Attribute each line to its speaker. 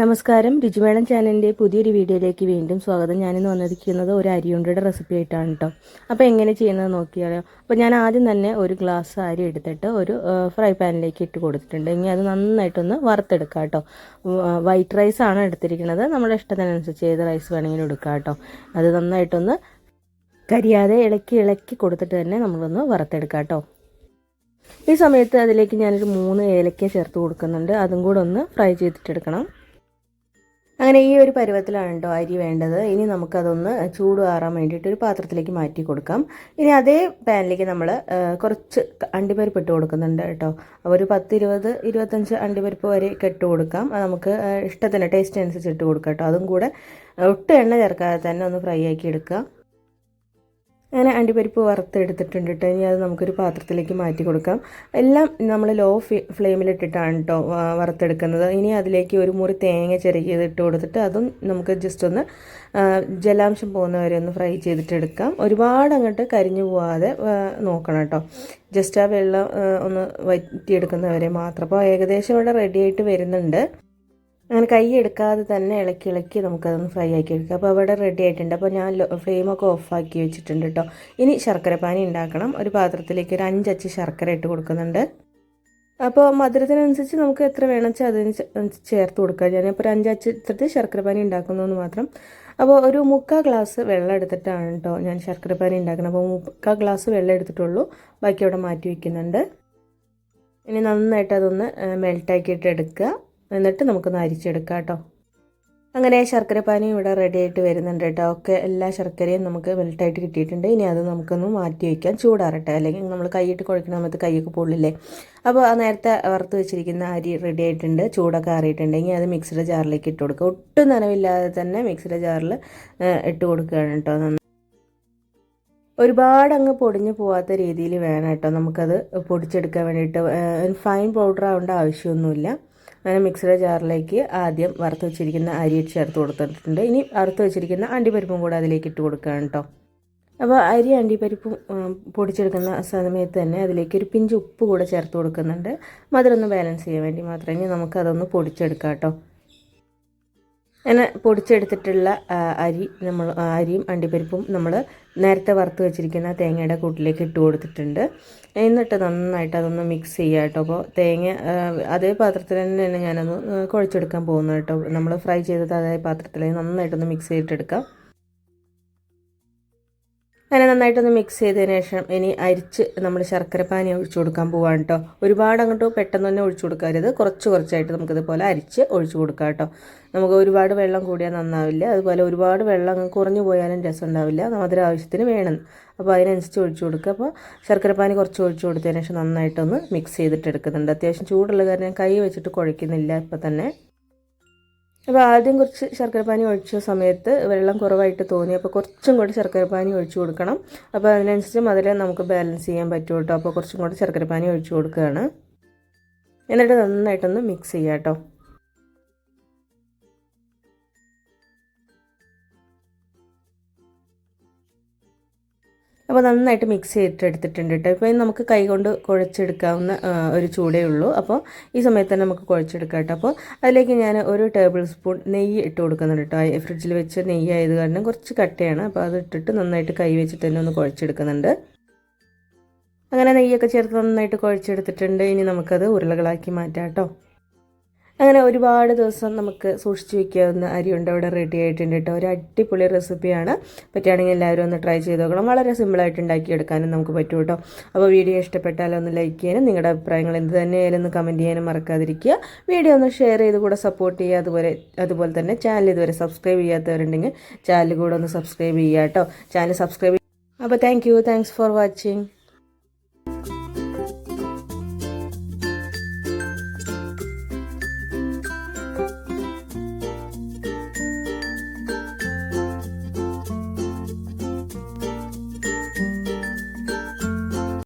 Speaker 1: നമസ്കാരം. രുചിമേളം ചാനലിന്റെ പുതിയൊരു വീഡിയോയിലേക്ക് വീണ്ടും സ്വാഗതം. ഞാനിന്ന് വന്നിരിക്കുന്നത് ഒരു അരിയുണ്ടയുടെ റെസിപ്പി ആയിട്ടാണ് കേട്ടോ അപ്പോൾ എങ്ങനെ ചെയ്യുന്നത് നോക്കിയാലോ. അപ്പോൾ ഞാൻ ആദ്യം തന്നെ ഒരു ഗ്ലാസ് അരി എടുത്തിട്ട് ഒരു ഫ്രൈ പാനിലേക്ക് ഇട്ട് കൊടുത്തിട്ടുണ്ട്. ഇനി അത് നന്നായിട്ടൊന്ന് വറുത്തെടുക്കാം കേട്ടോ. വൈറ്റ് റൈസ് ആണ് എടുത്തിരിക്കുന്നത്. നമ്മുടെ ഇഷ്ടത്തിനനുസരിച്ച് ഏത് റൈസ് വേണമെങ്കിലും എടുക്കാം കേട്ടോ. അത് നന്നായിട്ടൊന്ന് കരിയാതെ ഇളക്കി ഇളക്കി കൊടുത്തിട്ട് തന്നെ നമ്മളൊന്ന് വറുത്തെടുക്കാം കേട്ടോ. ഈ സമയത്ത് അതിലേക്ക് ഞാനൊരു മൂന്ന് ഏലക്ക ചേർത്ത് കൊടുക്കുന്നുണ്ട്. അതും കൂടെ ഒന്ന് ഫ്രൈ ചെയ്തിട്ടെടുക്കണം. അങ്ങനെ ഈ ഒരു പരുവത്തിലാണ് കേട്ടോ അരി വേണ്ടത്. ഇനി നമുക്കതൊന്ന് ചൂട് ആറാൻ വേണ്ടിയിട്ട് ഒരു പാത്രത്തിലേക്ക് മാറ്റി കൊടുക്കാം. ഇനി അതേ പാനിലേക്ക് നമ്മൾ കുറച്ച് അണ്ടിപ്പരിപ്പ് ഇട്ട് കൊടുക്കുന്നുണ്ട് കേട്ടോ. ഒരു പത്ത് ഇരുപത് ഇരുപത്തഞ്ച് അണ്ടിപ്പരിപ്പ് വരെ ഇട്ട് കൊടുക്കാം. നമുക്ക് ഇഷ്ടത്തിന് ടേസ്റ്റ് അനുസരിച്ച് ഇട്ട് കൊടുക്കാം കേട്ടോ. അതും കൂടെ ഒട്ടും എണ്ണ ചേർക്കാതെ തന്നെ ഒന്ന് ഫ്രൈ ആക്കി എടുക്കുക. അങ്ങനെ അണ്ടിപ്പരിപ്പ് വറുത്തെടുത്തിട്ടുണ്ട് കേട്ടോ ഇനി അത് നമുക്കൊരു പാത്രത്തിലേക്ക് മാറ്റി കൊടുക്കാം. എല്ലാം നമ്മൾ ലോ ഫ്ലെയിമിലിട്ടിട്ടാണ് കേട്ടോ വറുത്തെടുക്കുന്നത്. ഇനി അതിലേക്ക് ഒരു മുറി തേങ്ങ ചിരകിയത് ഇട്ട് കൊടുത്തിട്ട് അതും നമുക്ക് ജസ്റ്റ് ഒന്ന് ജലാംശം പോകുന്നവരെ ഒന്ന് ഫ്രൈ ചെയ്തിട്ടെടുക്കാം. ഒരുപാട് അങ്ങോട്ട് കരിഞ്ഞു പോവാതെ നോക്കണം കേട്ടോ ജസ്റ്റ് ആ വെള്ളം ഒന്ന് വറ്റിയെടുക്കുന്നവരെ മാത്രം. അപ്പോൾ ഏകദേശം ഇവിടെ റെഡി ആയിട്ട് വരുന്നുണ്ട്. അങ്ങനെ കൈ എടുക്കാതെ തന്നെ ഇളക്കി ഇളക്കി നമുക്കതൊന്ന് ഫ്രൈ ആക്കി എടുക്കാം. അപ്പോൾ അവിടെ റെഡി ആയിട്ടുണ്ട്. അപ്പോൾ ഞാൻ ഫ്ലെയിമൊക്കെ ഓഫാക്കി വെച്ചിട്ടുണ്ട് കേട്ടോ ഇനി ശർക്കര പാനി ഉണ്ടാക്കണം. ഒരു പാത്രത്തിലേക്ക് ഒരു അഞ്ചച്ച് ശർക്കര ഇട്ട് കൊടുക്കുന്നുണ്ട്. അപ്പോൾ മധുരത്തിനനുസരിച്ച് നമുക്ക് എത്ര വേണം വെച്ചാൽ അതിന് ചേർത്ത് കൊടുക്കുക ഞാനിപ്പോൾ ഒരു അഞ്ചച്ച് ഇത്രത്തിൽ ശർക്കര പാനി ഉണ്ടാക്കുന്നതെന്ന് മാത്രം. അപ്പോൾ ഒരു മുക്കാൽ ഗ്ലാസ് വെള്ളം എടുത്തിട്ടാണ് കേട്ടോ ഞാൻ ശർക്കര പാനി ഉണ്ടാക്കുന്നത്. അപ്പോൾ മുക്കാൽ ഗ്ലാസ് വെള്ളം എടുത്തിട്ടുള്ളൂ. ബാക്കി അവിടെ മാറ്റി വയ്ക്കുന്നുണ്ട് ഇനി നന്നായിട്ട് അതൊന്ന് മെൽട്ടാക്കിയിട്ട് എടുക്കുക. എന്നിട്ട് നമുക്കൊന്ന് അരിച്ചെടുക്കാം കേട്ടോ. അങ്ങനെ ശർക്കരപ്പാനി ഇവിടെ റെഡി ആയിട്ട് വരുന്നുണ്ട് കേട്ടോ. ഒക്കെ എല്ലാ ശർക്കരയും നമുക്ക് മെൽട്ടായിട്ട് കിട്ടിയിട്ടുണ്ട്. ഇനി അത് നമുക്കൊന്ന് മാറ്റി വയ്ക്കാം. ചൂടാറട്ടെ. അല്ലെങ്കിൽ നമ്മൾ കൈയിട്ട് കുഴക്കുന്ന സമയത്ത് കൈയൊക്കെ പൊള്ളില്ലേ? അപ്പോൾ ആ നേരത്തെ വറുത്ത് വെച്ചിരിക്കുന്ന അരി റെഡി ആയിട്ടുണ്ട്. ചൂടൊക്കെ ആറിയിട്ടുണ്ടെങ്കിൽ അത് മിക്സിയുടെ ജാറിലേക്ക് ഇട്ട് കൊടുക്കുക. ഒട്ടും നനവില്ലാതെ തന്നെ മിക്സിയുടെ ജാറിൽ ഇട്ട് കൊടുക്കുകയാണ് കേട്ടോ. ഒരുപാട് അങ്ങ് പൊടിഞ്ഞു പോവാത്ത രീതിയിൽ വേണം കേട്ടോ നമുക്കത് പൊടിച്ചെടുക്കാൻ വേണ്ടിയിട്ട്. ഫൈൻ പൗഡർ ആവേണ്ട ആവശ്യമൊന്നുമില്ല. അങ്ങനെ മിക്സിയുടെ ജാറിലേക്ക് ആദ്യം വറുത്ത് വെച്ചിരിക്കുന്ന അരി ചേർത്ത് കൊടുത്തിട്ടുണ്ട്. ഇനി വറുത്ത് വെച്ചിരിക്കുന്ന അണ്ടിപ്പരിപ്പും കൂടെ അതിലേക്ക് ഇട്ട് കൊടുക്കുകയാണ് കേട്ടോ. അപ്പോൾ അരി അണ്ടിപ്പരിപ്പും പൊടിച്ചെടുക്കുന്ന സമയത്ത് തന്നെ അതിലേക്ക് ഒരു പിഞ്ച് ഉപ്പ് കൂടെ ചേർത്ത് കൊടുക്കുന്നുണ്ട്. മധുരം ഒന്ന് ബാലൻസ് ചെയ്യാൻ വേണ്ടി മാത്രമേ ഇനി നമുക്കതൊന്ന് പൊടിച്ചെടുക്കാം കേട്ടോ. അങ്ങനെ പൊടിച്ചെടുത്തിട്ടുള്ള അരി നമ്മൾ അരിയും അണ്ടിപ്പരിപ്പും നമ്മൾ നേരത്തെ വറുത്ത് വെച്ചിരിക്കുന്ന തേങ്ങയുടെ കൂട്ടിലേക്ക് ഇട്ട് കൊടുത്തിട്ടുണ്ട്. എന്നിട്ട് നന്നായിട്ട് അതൊന്ന് മിക്സ് ചെയ്യുക കേട്ടോ. അപ്പോൾ തേങ്ങ അതേ പാത്രത്തിൽ തന്നെ ഞാനൊന്ന് കുഴച്ചെടുക്കാൻ പോകുന്നത് കേട്ടോ. നമ്മൾ ഫ്രൈ ചെയ്തത് അതേ പാത്രത്തിൽ നന്നായിട്ടൊന്ന് മിക്സ് ചെയ്തിട്ടെടുക്കാം. അങ്ങനെ നന്നായിട്ടൊന്ന് മിക്സ് ചെയ്തതിന് ശേഷം ഇനി അരിച്ച് നമ്മൾ ശർക്കരപ്പാനി ഒഴിച്ചു കൊടുക്കാൻ പോവാണ് കേട്ടോ ഒരുപാട് അങ്ങോട്ട് പെട്ടെന്ന് തന്നെ ഒഴിച്ചു കൊടുക്കരുത് കുറച്ച് കുറച്ചായിട്ട് നമുക്കിതുപോലെ അരിച്ച് ഒഴിച്ചു കൊടുക്കാം കേട്ടോ നമുക്ക് ഒരുപാട് വെള്ളം കൂടിയാൽ നന്നാവില്ല. അതുപോലെ ഒരുപാട് വെള്ളം കുറഞ്ഞു പോയാലും രസം ഉണ്ടാവില്ല. മധുര ആവശ്യത്തിന് വേണം. അപ്പോൾ അതിനനുസരിച്ച് ഒഴിച്ചു കൊടുക്കുക. അപ്പോൾ ശർക്കരപ്പാനി കുറച്ച് ഒഴിച്ചു കൊടുത്തതിന് ശേഷം നന്നായിട്ടൊന്ന് മിക്സ് ചെയ്തിട്ട് എടുക്കുന്നുണ്ട് അത്യാവശ്യം ചൂടുള്ള കാരണം കൈ വെച്ചിട്ട് കുഴയ്ക്കുന്നില്ല ഇപ്പം തന്നെ. അപ്പോൾ ആദ്യം കുറച്ച് ശർക്കരപ്പാനി ഒഴിച്ച സമയത്ത് വെള്ളം കുറവായിട്ട് തോന്നി. അപ്പോൾ കുറച്ചും കൂടി ശർക്കരപ്പാനി ഒഴിച്ചു കൊടുക്കണം. അപ്പോൾ അതിനനുസരിച്ച് മധുരം നമുക്ക് ബാലൻസ് ചെയ്യാൻ പറ്റും കേട്ടോ അപ്പോൾ കുറച്ചും കൂടി ശർക്കരപ്പാനി ഒഴിച്ചു കൊടുക്കുകയാണ്. എന്നിട്ട് നന്നായിട്ടൊന്ന് മിക്സ് ചെയ്യാം കേട്ടോ അപ്പോൾ നന്നായിട്ട് മിക്സ് ചെയ്തിട്ട് എടുത്തിട്ടുണ്ട് കേട്ടോ ഇപ്പോൾ നമുക്ക് കൈകൊണ്ട് കുഴച്ചെടുക്കാവുന്ന ഒരു ചൂടേ ഉള്ളൂ. അപ്പോൾ ഈ സമയത്ത് തന്നെ നമുക്ക് കുഴച്ചെടുക്കാം കേട്ടോ അപ്പോൾ അതിലേക്ക് ഞാൻ ഒരു ടേബിൾ സ്പൂൺ നെയ്യ് ഇട്ട് കൊടുക്കുന്നുണ്ട് കേട്ടോ ഫ്രിഡ്ജിൽ വെച്ച് നെയ്യ് ആയത് കാരണം കുറച്ച് കട്ടയാണ്. അപ്പോൾ അത് ഇട്ടിട്ട് നന്നായിട്ട് കൈ വെച്ചിട്ട് തന്നെ ഒന്ന് കുഴച്ചെടുക്കുന്നുണ്ട്. അങ്ങനെ നെയ്യൊക്കെ ചേർത്ത് നന്നായിട്ട് കുഴച്ചെടുത്തിട്ടുണ്ട്. ഇനി നമുക്കത് ഉരുളകളാക്കി മാറ്റാം കേട്ടോ അങ്ങനെ ഒരുപാട് ദിവസം നമുക്ക് സൂക്ഷിച്ച് വയ്ക്കാവുന്ന അരിയുണ്ട്. അവിടെ റെഡി ആയിട്ടുണ്ട് കേട്ടോ ഒരു അടിപൊളി റെസിപ്പിയാണ് പറ്റുകയാണെങ്കിൽ എല്ലാവരും ഒന്ന് ട്രൈ ചെയ്ത് നോക്കണം. വളരെ സിമ്പിളായിട്ട് ഉണ്ടാക്കിയെടുക്കാനും നമുക്ക് പറ്റും കേട്ടോ അപ്പോൾ വീഡിയോ ഇഷ്ടപ്പെട്ടാൽ ഒന്ന് ലൈക്ക് ചെയ്യാനും നിങ്ങളുടെ അഭിപ്രായങ്ങൾ എന്ത് തന്നെയായാലും ഒന്ന് കമന്റ് ചെയ്യാനും മറക്കാതിരിക്കുക. വീഡിയോ ഒന്ന് ഷെയർ ചെയ്ത് കൂടെ സപ്പോർട്ട് ചെയ്യുക. അതുപോലെ അതുപോലെ തന്നെ ചാനൽ ഇതുവരെ സബ്സ്ക്രൈബ് ചെയ്യാത്തവരുണ്ടെങ്കിൽ ചാനൽ കൂടെ ഒന്ന് സബ്സ്ക്രൈബ് ചെയ്യുക കേട്ടോ ചാനൽ സബ്സ്ക്രൈബ് അപ്പോൾ thank you thanks for watching